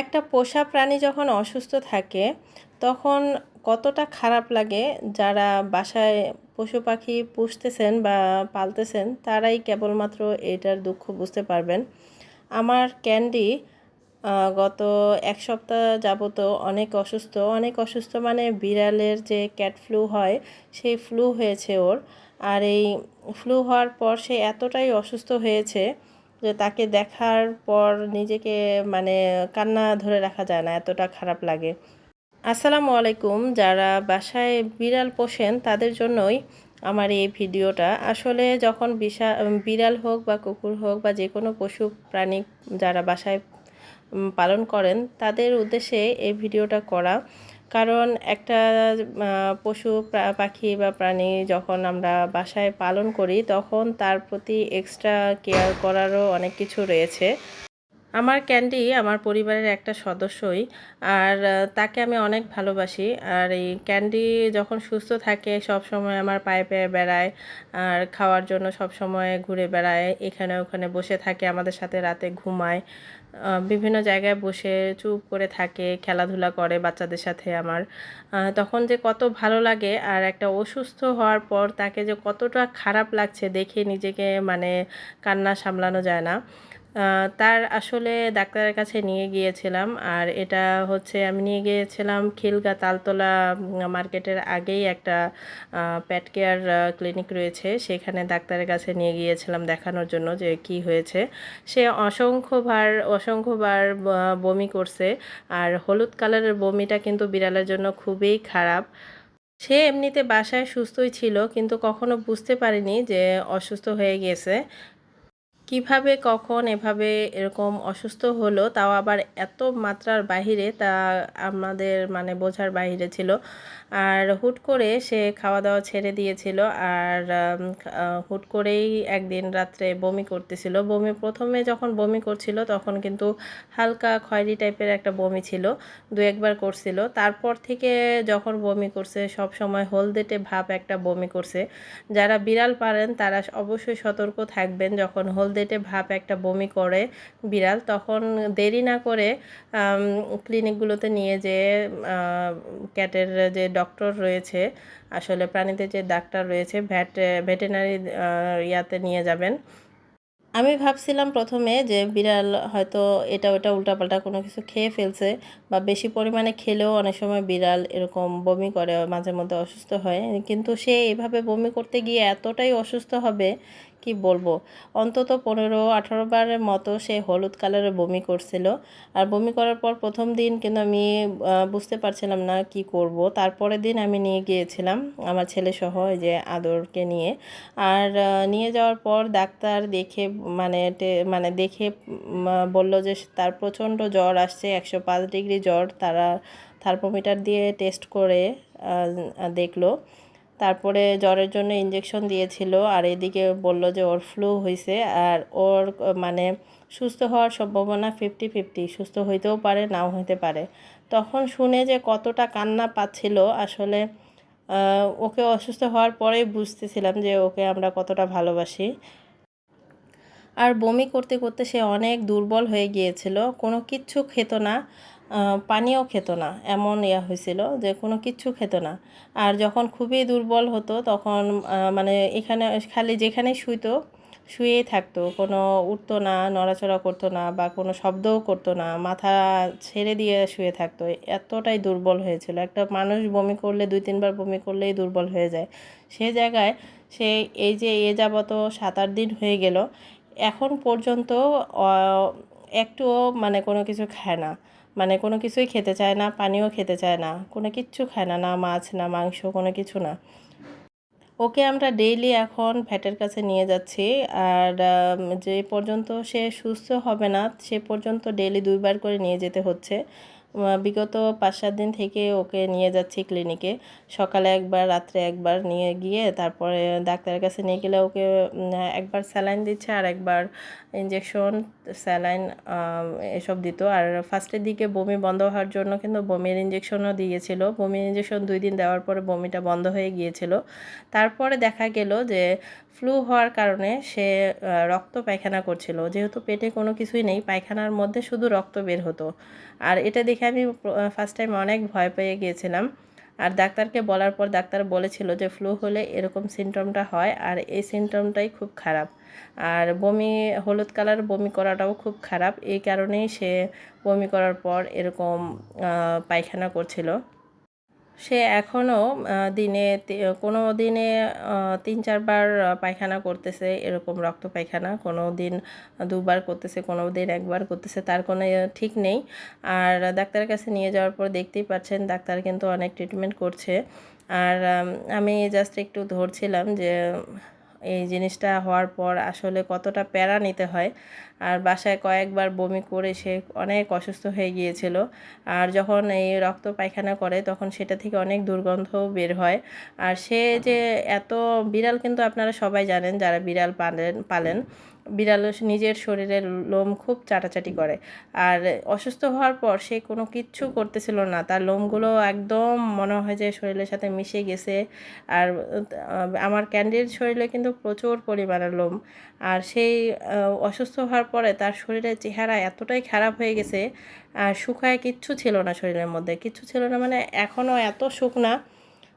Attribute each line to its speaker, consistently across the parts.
Speaker 1: একটা পোষা প্রাণী যখন অসুস্থ থাকে, তখন কতটা খারাপ লাগে যারা বাসায় পশু পাখি পুষতেছেন বা পালতেছেন, তারাই কেবলমাত্র এটার দুঃখ বুঝতে পারবেন। আমার ক্যান্ডি গত এক সপ্তাহ যাবত অনেক অসুস্থ। অনেক অসুস্থ মানে বিড়ালের যে ক্যাট ফ্লু হয়, সেই ফ্লু হয়েছে ওর। আর এই ফ্লু হওয়ার পর সে এতটাই অসুস্থ হয়েছে যে তাকে দেখার পর নিজেকে মানে কান্না ধরে রাখা যায় না, এতটা খারাপ লাগে। আসসালামু আলাইকুম। যারা বাসায় বিড়াল পোষেন, তাদের জন্যই আমার এই ভিডিওটা। আসলে যখন বিশা, বিড়াল হোক বা কুকুর হোক বা যে কোনো পশু প্রাণী যারা বাসায় পালন করেন, তাদের উদ্দেশ্যে এই ভিডিওটা করা। কারণ একটা পশু পাখি বা প্রাণী যখন আমরা বাসায় পালন করি, তখন তার প্রতি এক্সট্রা কেয়ার করারও অনেক কিছু রয়েছে। আমার ক্যান্ডি আমার পরিবারের একটা সদস্যই, আর তাকে আমি অনেক ভালোবাসি। আর এই ক্যান্ডি যখন সুস্থ থাকে সব সময় আমার পায়ে পায়ে বেড়ায়, আর খাওয়ার জন্য সব সময় ঘুরে বেড়ায়, এখানে ওখানে বসে থাকে, আমাদের সাথে রাতে ঘুমায়। বিভিন্ন জায়গায় বসে চুপ করে থাকে, খেলাধুলা করে বাচ্চাদের সাথে আমার। তখন যে কত ভালো লাগে আর একটা অসুস্থ হওয়ার পর তাকে যে কতটা খারাপ লাগছে দেখে নিজেকে মানে কান্না সামলানো যায় না। তার আসলে ডাক্তারের কাছে নিয়ে গিয়েছিলাম। আর এটা হচ্ছে আমি নিয়ে গিয়েছিলাম খিলগা তালতলা মার্কেটের আগেই একটা প্যাট কেয়ার ক্লিনিক রয়েছে। সেখানে ডাক্তারের কাছে নিয়ে গিয়েছিলাম দেখানোর জন্য যে কি হয়েছে। সে অসংখ্যবার অসংখ্যবার বমি করছে। আর হলুদ কালারের বমিটা কিন্তু বিড়ালের জন্য খুবই খারাপ। সে এমনিতে বাসায় সুস্থই ছিল, কিন্তু কখনো বুঝতে পারেনি যে অসুস্থ হয়ে গেছে। কীভাবে, কখন এভাবে এরকম অসুস্থ হলো, তাও আবার এত মাত্রার বাহিরে তা আমাদের মানে বোঝার বাহিরে ছিল। আর হুট করে সে খাওয়া দাওয়া ছেড়ে দিয়েছিল আর হুট করেই একদিন রাত্রে বমি করতেছিল। বমি প্রথমে যখন বমি করছিল তখন কিন্তু হালকা খয়েরি টাইপের একটা বমি ছিল, দু একবার করছিল। তারপর থেকে যখন বমি করছে, সব সময় হলদেটে ভাব একটা বমি করছে। যারা বিড়াল পারেন তারা অবশ্যই সতর্ক থাকবেন যখন হলদেটে ভাব একটা বমি করে বিড়াল, তখন দেরি না করে ক্লিনিকগুলোতে নিয়ে যেয়ে ক্যাটের যে ডক্টর রয়েছে, আসলে প্রাণীদের যে ডাক্তার রয়েছে ভ্যাট ভেটেনারি ইয়াতে নিয়ে যাবেন। আমি ভাবছিলাম প্রথমে যে বিড়াল হয়তো এটা ওটা উল্টাপাল্টা কোনো কিছু খেয়ে ফেলছে বা বেশি পরিমাণে খেলেও অনেক সময় বিড়াল এরকম বমি করে মাঝে মধ্যে অসুস্থ হয়। কিন্তু সে এভাবে বমি করতে গিয়ে এতটাই অসুস্থ হবে কি বলব? অন্তত পনেরো, আঠারো বারের মতো সে হলুদ কালারের বমি করছিল। আর বমি করার পর প্রথম দিন কিন্তু আমি বুঝতে পারছিলাম না কি করব। তারপরের দিন আমি নিয়ে গিয়েছিলাম আমার ছেলে সহ যে আদরকে নিয়ে। আর নিয়ে যাওয়ার পর ডাক্তার দেখে মানে মানে দেখে বলল যে তার প্রচণ্ড জ্বর আসছে, একশো পাঁচ ডিগ্রি জ্বর। তারা থার্মোমিটার দিয়ে টেস্ট করে দেখল। তারপরে জ্বরের জন্য ইঞ্জেকশন দিয়েছিল আর এদিকে বলল যে ওর ফ্লু হয়েছে আর ওর মানে সুস্থ হওয়ার সম্ভাবনা ফিফটি ফিফটি সুস্থ হইতেও পারে, নাও হইতে পারে। তখন শুনে যে কতটা কান্না পাচ্ছিল, আসলে ওকে অসুস্থ হওয়ার পরেই বুঝতেছিলাম যে ওকে আমরা কতটা ভালোবাসি। আর বমি করতে করতে সে অনেক দুর্বল হয়ে গিয়েছিল, কোনো কিচ্ছু খেত না। পানিও খেত না, এমন ইয়া হয়েছিল যে কোনো কিচ্ছু খেত না। আর যখন খুবই দুর্বল হতো, তখন মানে এখানে, খালি যেখানে শুইতো, শুয়েই থাকতো। কোনো উঠতো না, নড়াচড়া করতো না বা কোনো শব্দও করতো না, মাথা ছেড়ে দিয়ে শুয়ে থাকতো। এতটাই দুর্বল হয়েছিল। একটা মানুষ বমি করলে, দুই তিনবার বমি করলেই দুর্বল হয়ে যায়। সে জায়গায় সে এই যে এ যাবত সাত আট দিন হয়ে গেল, এখন পর্যন্ত একটুও মানে কোনো কিছু খায় না। মানে কোনো কিছুই খেতে চায় না, পানিও খেতে চায় না, কোনো কিচ্ছু খায় না না মাছ, না মাংস, কোনো কিছু না। ওকে আমরা ডেইলি এখন ভ্যাটের কাছে নিয়ে যাচ্ছি আর যে পর্যন্ত সে সুস্থ হবে না, সে পর্যন্ত ডেইলি দুইবার করে নিয়ে যেতে হচ্ছে। বিগত পাঁচ সাত দিন থেকে ওকে নিয়ে যাচ্ছি ক্লিনিকে সকালে একবার, রাত্রে একবার নিয়ে গিয়ে তারপরে ডাক্তারের কাছে নিয়ে গেলে ওকে একবার স্যালাইন দিচ্ছে আর একবার ইঞ্জেকশন স্যালাইন এসব দিত। আর ফার্স্টের দিকে বমি বন্ধ হওয়ার জন্য কিন্তু বমির ইঞ্জেকশনও দিয়েছিল। বমির ইঞ্জেকশন দুই দিন দেওয়ার পরে বমিটা বন্ধ হয়ে গিয়েছিল। তারপরে দেখা গেল যে ফ্লু হওয়ার কারণে সে রক্ত পায়খানা করছিল। যেহেতু পেটে কোনো কিছুই নেই, পায়খানার মধ্যে শুধু রক্ত বের হতো। আর এটা দেখে আমি ফার্স্ট টাইম অনেক ভয় পেয়ে গিয়েছিলাম। আর ডাক্তারকে বলার পর ডাক্তার বলেছিল যে ফ্লু হলে এরকম সিমটমটা হয় আর এই সিমটমটাই খুব খারাপ। আর বমি, হলুদ কালার বমি করাটাও খুব খারাপ। এই কারণেই সে বমি করার পর এরকম পায়খানা করছিল। সে এখনও দিনে কোনো দিনে তিন চারবার পায়খানা করতেছে এরকম রক্ত পায়খানা। কোনো দিন দুবার করতেছে, কোনো দিন একবার করতেছে, তার কোনো ঠিক নেই। আর ডাক্তারের কাছে নিয়ে যাওয়ার পর দেখতেই পাচ্ছেন ডাক্তার কিন্তু অনেক ট্রিটমেন্ট করছে। আর, আমি জাস্ট একটু ধরছিলাম যে এই জিনিসটা হওয়ার পর আসলে কতটা প্যারা নিতে হয়। আর বাসায় কয়েকবার বমি করে সে অনেক অসুস্থ হয়ে গিয়েছিল। আর যখন এই রক্ত পায়খানা করে তখন সেটা থেকে অনেক দুর্গন্ধ বের হয়। আর সে যে এত বিড়াল কিন্তু আপনারা সবাই জানেন, যারা বিড়াল পালেন পালেন বিড়াল নিজের শরীরের লোম খুব চাটাচাটি করে। আর অসুস্থ হওয়ার পর সে কোনো কিচ্ছু করতেছিল না। তার লোমগুলো একদম মনে হয় যে শরীরের সাথে মিশে গেছে। আর আমার ক্যান্ডির শরীরে কিন্তু প্রচুর পরিমাণের লোম। আর সেই অসুস্থ হওয়ার পরে তার শরীরের চেহারা এতটাই খারাপ হয়ে গেছে, আর শুকায় কিচ্ছু ছিল না শরীরের মধ্যে। কিচ্ছু ছিল না মানে এখনও এত শুকনা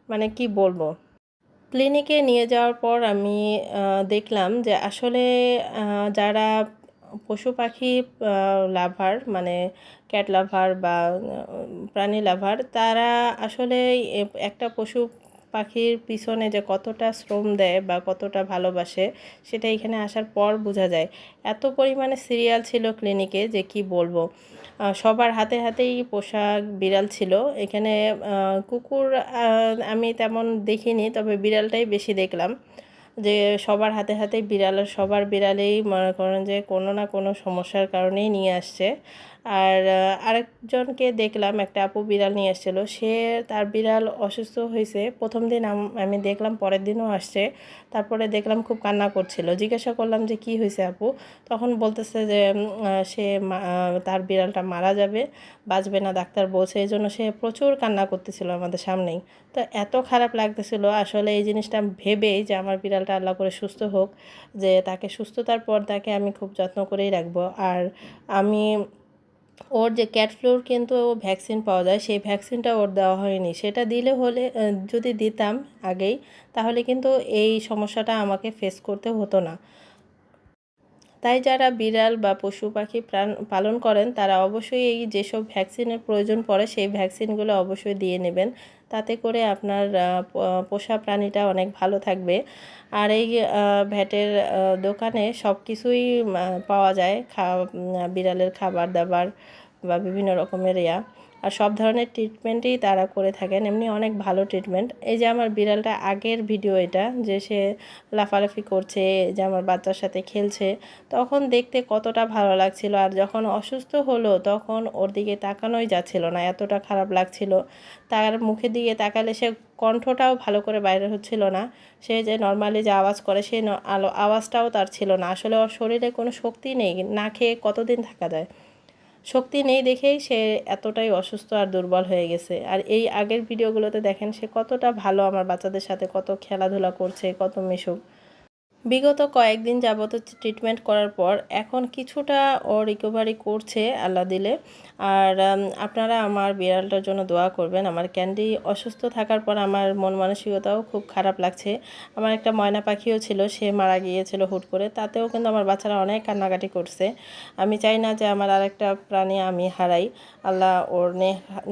Speaker 1: মানে কি বলব? ক্লিনিকে নিয়ে যাওয়ার পর আমি দেখলাম যে আসলে যারা পশু পাখি লাভার মানে ক্যাট লাভার বা প্রাণী লাভার, তারা আসলে একটা পশু পাখির পিছনে যে কতটা শ্রম দেয় বা কতটা ভালোবাসে, সেটা এখানে আসার পর বোঝা যায়। এত পরিমাণে সিরিয়াল ছিল ক্লিনিকে যে কি বলব? সবার হাতে হাতেই পোশাক বিড়াল ছিল। এখানে কুকুর আমি তেমন দেখিনি, তবে বিড়ালটাই বেশি দেখলাম। যে সবার হাতে হাতে বিড়াল, সবার বিড়ালেই মনে করেন যে কোনো না কোনো সমস্যার কারণেই নিয়ে আসছে। আর আরেকজনকে দেখলাম, একটা আপু বিড়াল নিয়ে আসছিল। সে তার বিড়াল অসুস্থ হয়েছে। প্রথম দিন আমি দেখলাম, পরের দিনও আসছে। তারপরে দেখলাম, খুব কান্না করছিল। জিজ্ঞাসা করলাম যে, কি হয়েছে আপু? তখন বলতেছে যে সে তার বিড়ালটা মারা যাবে, বাঁচবে না ডাক্তার বলছে। এই জন্য সে প্রচুর কান্না করতেছিল আমাদের সামনেই। তো এত খারাপ লাগতেছিল। আসলে এই জিনিসটা ভেবেই যে, আমার বিড়ালটা আল্লাহ করে সুস্থ হোক, যে, তাকে সুস্থতার পর তাকে আমি খুব যত্ন করেই রাখব। আর আমি ওর যে ক্যাট ফ্লোর কিন্তু ভ্যাকসিন পাওয়া যায়, সেই ভ্যাকসিনটা ওর দেওয়া হয়নি। সেটা দিলে হলে যদি দিতাম আগেই, তাহলে কিন্তু এই সমস্যাটা আমাকে ফেস করতে হতো না। তাই যারা বিড়াল বা পশু পাখি প্রাণ পালন করেন, তারা অবশ্যই এই যেসব ভ্যাকসিনের প্রয়োজন পড়ে, সেই ভ্যাকসিনগুলো অবশ্যই দিয়ে নেবেন। তাতে করে আপনার পোষা প্রাণীটা অনেক ভালো থাকবে। আর এই ভ্যাটের দোকানে সব কিছুই পাওয়া যায়। খা বিড়ালের খাবার দাবার বা বিভিন্ন রকমের ইয়া। আর সব ধরনের ট্রিটমেন্টই তারা করে থাকেন, এমনি অনেক ভালো ট্রিটমেন্ট এই যে আমার বিড়ালটা আগের ভিডিও এটা, যে সে লাফালাফি করছে যে আমার বাচ্চার সাথে খেলছে, তখন দেখতে কতটা ভালো লাগছিল। আর যখন অসুস্থ হলো, তখন ওর দিকে তাকানোই যাচ্ছিল না, এতটা খারাপ লাগছিল। তার মুখের দিকে তাকালে সে কণ্ঠটাও ভালো করে বাইরে হচ্ছিল না। সে যে নর্মালি যে আওয়াজ করে সেই আলো আওয়াজটাও তার ছিল না। আসলে ওর শরীরে কোনো শক্তি নেই, না খেয়ে কতদিন থাকা যায়। শক্তি নেই দেখেই সে এতটাই অসুস্থ আর দুর্বল হয়ে গেছে। আর এই আগের ভিডিওগুলোতে দেখেন সে কতটা ভালো আমার বাচ্চাদের সাথে কত খেলাধুলা করছে, কত মিশুক। বিগত কয়েকদিন যাবত ট্রিটমেন্ট করার পর এখন কিছুটা ও রিকভারি করছে, আল্লাহ দিলে। আর আপনারা আমার বিড়ালটার জন্য দোয়া করবেন। আমার ক্যান্ডি অসুস্থ থাকার পর আমার মন মানসিকতাও খুব খারাপ লাগছে। আমার একটা ময়না পাখিও ছিল, সে মারা গিয়েছিল হুট করে। তাতেও কিন্তু আমার বাচ্চারা অনেক কান্নাকাটি করছে। আমি চাই না যে আমার আরেকটা প্রাণী আমি হারাই। আল্লাহ ওর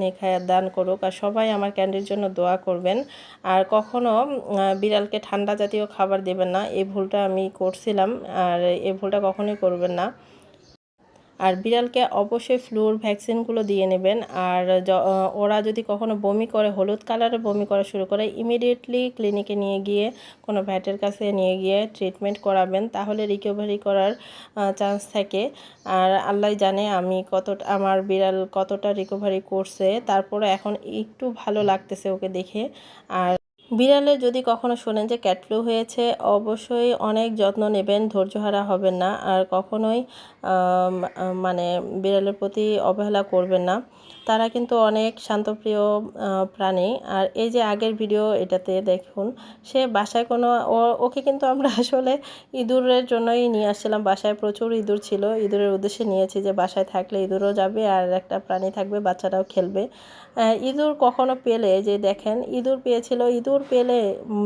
Speaker 1: নেখায়াত দান করুক আর সবাই আমার ক্যান্ডির জন্য দোয়া করবেন। আর কখনো বিড়ালকে ঠান্ডা জাতীয় খাবার দেবেন না। এই ভুলটা আমি করছিলাম আর এই ভুলটা কখনোই করবেন না। আর বিড়ালকে অবশ্যই ফ্লুর ভ্যাকসিনগুলো দিয়ে নেবেন। আর ওরা যদি কখনো বমি করে, হলুদ কালারে বমি করা শুরু করে ইমিডিয়েটলি ক্লিনিকে নিয়ে গিয়ে, কোনো ভ্যাটের কাছে নিয়ে গিয়ে ট্রিটমেন্ট করাবেন, তাহলে রিকভারি করার চান্স থাকে। আর আল্লাহ জানে আমি কতটা, আমার বিড়াল কতটা রিকভারি করছে, তারপরে এখন একটু ভালো লাগতেছে ওকে দেখে। আর বিড়ালের যদি কখনো শোনেন যে ক্যাট ফ্লু হয়েছে, অবশ্যই অনেক যত্ন নেবেন ধৈর্যহারা হবেন না। আর কখনোই মানে বিড়ালের প্রতি অবহেলা করবেন না। তারা কিন্তু অনেক শান্তপ্রিয় প্রাণী। আর এই যে আগের ভিডিও এটাতে দেখুন, সে বাসায় কোনো ওকে কিন্তু আমরা আসলে ইঁদুরের জন্যই নিয়ে আসছিলাম। বাসায় প্রচুর ইঁদুর ছিল। ইঁদুরের উদ্দেশ্যে নিয়েছি যে বাসায় থাকলে ইঁদুরও যাবে আর একটা প্রাণী থাকবে বাচ্চারাও খেলবে। ইঁদুর কখনো পেলে যে দেখেন, ইঁদুর পেয়েছিল, ইঁদুর পেলে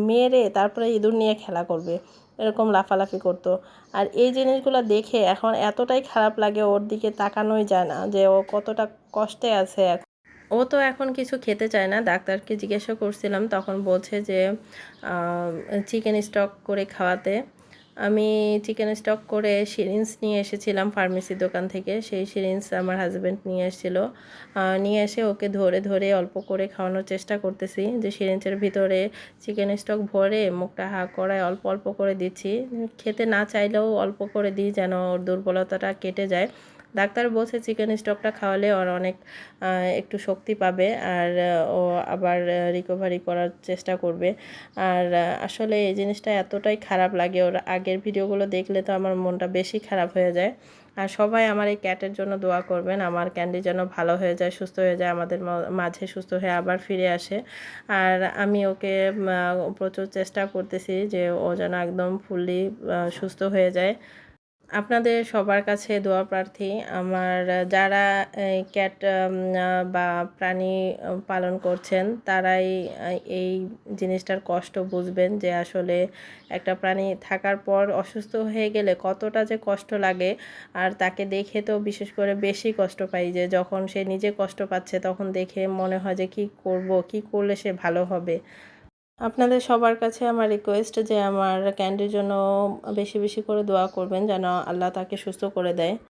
Speaker 1: মেরে তারপরে ইঁদুর নিয়ে খেলা করবে। এরকম লাফালাফি করতো। আর এই জিনিসগুলো দেখে এখন এতটাই খারাপ লাগে ওর দিকে তাকানোই যায় না যে ও কতটা কষ্টে আছে এখন। ও তো এখন কিছু খেতে চায় না। ডাক্তারকে জিজ্ঞাসা করছিলাম, তখন বলছে যে চিকেন স্টক করে খাওয়াতে। আমি চিকেন স্টক করে সিরিঞ্জ নিয়ে এসেছিলাম ফার্মেসির দোকান থেকে। সেই সিরিঞ্জ আমার হাজব্যান্ড নিয়ে এসেছিল। নিয়ে এসে ওকে ধরে ধরে অল্প করে খাওয়ানোর চেষ্টা করতেছি যে সিরিঞ্জের ভিতরে চিকেন স্টক ভরে, মুখটা হা করায় অল্প অল্প করে দিচ্ছি। খেতে না চাইলেও অল্প করে দিই যেন ওর দুর্বলতাটা কেটে যায়। ডাক্তার বলছে চিকেন স্টকটা খাওয়ালে ওর অনেক একটু শক্তি পাবে আর ও আবার রিকভারি করার চেষ্টা করবে। আর আসলে এই জিনিসটা এতটাই খারাপ লাগে ওর আগের ভিডিওগুলো দেখলে তো আমার মনটা বেশি খারাপ হয়ে যায়। আর সবাই আমার এই ক্যাটের জন্য দোয়া করবেন, আমার ক্যান্ডি যেন ভালো হয়ে যায়, সুস্থ হয়ে যায়, আমাদের মাঝে সুস্থ হয়ে আবার ফিরে আসে। আর আমি ওকে প্রচুর চেষ্টা করতেছি যে ও যেন একদম ফুললি সুস্থ হয়ে যায়। আপনাদের সবার কাছে দোয়া প্রার্থী। আমার যারা ক্যাট বা প্রাণী পালন করছেন, তারাই এই জিনিসটার কষ্ট বুঝবেন যে আসলে একটা প্রাণী থাকার পর অসুস্থ হয়ে গেলে কতটা যে কষ্ট লাগে। আর তাকে দেখে তো বিশেষ করে বেশি কষ্ট পাই যে যখন সে নিজে কষ্ট পাচ্ছে, তখন দেখে মনে হয় যে কি করব, কি করলে সে ভালো হবে। আপনাদের সবার কাছে আমার রিকোয়েস্ট যে আমার ক্যান্ডির জন্য বেশি বেশি করে দোয়া করবেন যেন আল্লাহ তাকে সুস্থ করে দেয়।